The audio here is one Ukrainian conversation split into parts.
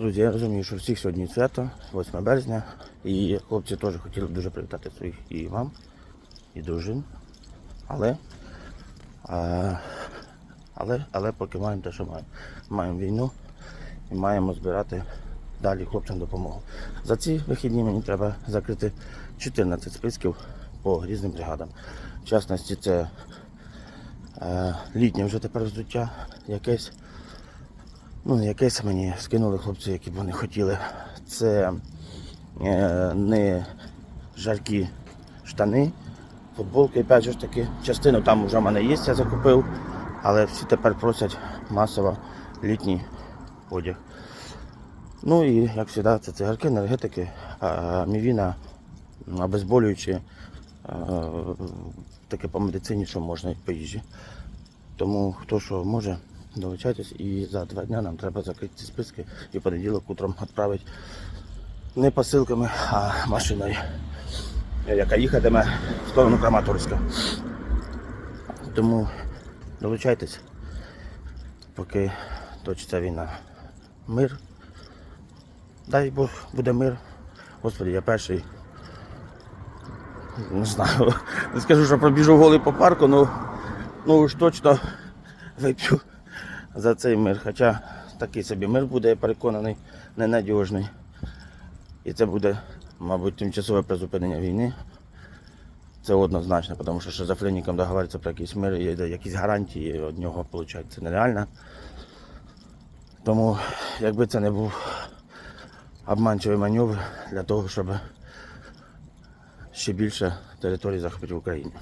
Друзі, я розумію, що всіх сьогодні свято, 8 березня, і хлопці теж хотіли б дуже привітати своїх і вам, і дружин. Але, а, але, але поки маємо те, що маємо. Маємо війну і маємо збирати далі хлопцям допомогу. За ці вихідні мені треба закрити 14 списків по різним бригадам. В частності, це е, літнє вже тепер взуття якесь. Ну, якесь мені скинули хлопці, які б вони хотіли. Це е, не жаркі штани, футболки, опять же таки. Частину там вже в мене є, я закупив, але всі тепер просять масово літній одяг. Ну і як завжди, це цигарки, енергетики, мівіна, обезболюючі, а, таке по медицині, що можна по їжі. Тому хто що може, долучайтесь і за два дні нам треба закрити ці списки і в понеділок утром відправити не посилками, а машиною, яка їхатиме в сторону Краматорська. Тому долучайтесь, поки точиться війна. Мир. Дай Бог буде мир. Господи, я перший. Не знаю. Не скажу, що пробіжу голий по парку, ну, ну уж точно вип'ю за цей мир. Хоча такий собі мир буде, я переконаний, ненадіжний. І це буде, мабуть, тимчасове призупинення війни. Це однозначно, тому що шизофренікам договоритися про якийсь мир, є якісь гарантії від нього отримати це нереально. Тому, якби це не був обманчивий маневр для того, щоб ще більше територій захопити в Україні.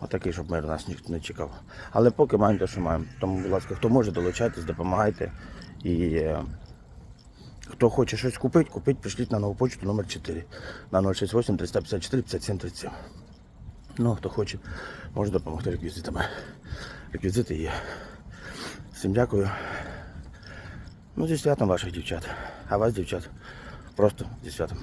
Отакий, щоб мир нас ніхто не чекав. Але поки маємо те, що маємо. Тому, будь ласка, хто може, долучайтесь, допомагайте. І е, хто хоче щось купити, купіть, пришліть на нову почту номер 4 на 068 354 57 37. Ну, хто хоче, може допомогти реквізитами. Реквізити є. Всім дякую. Ну, зі святом ваших дівчат. А вас, дівчат, просто зі святом.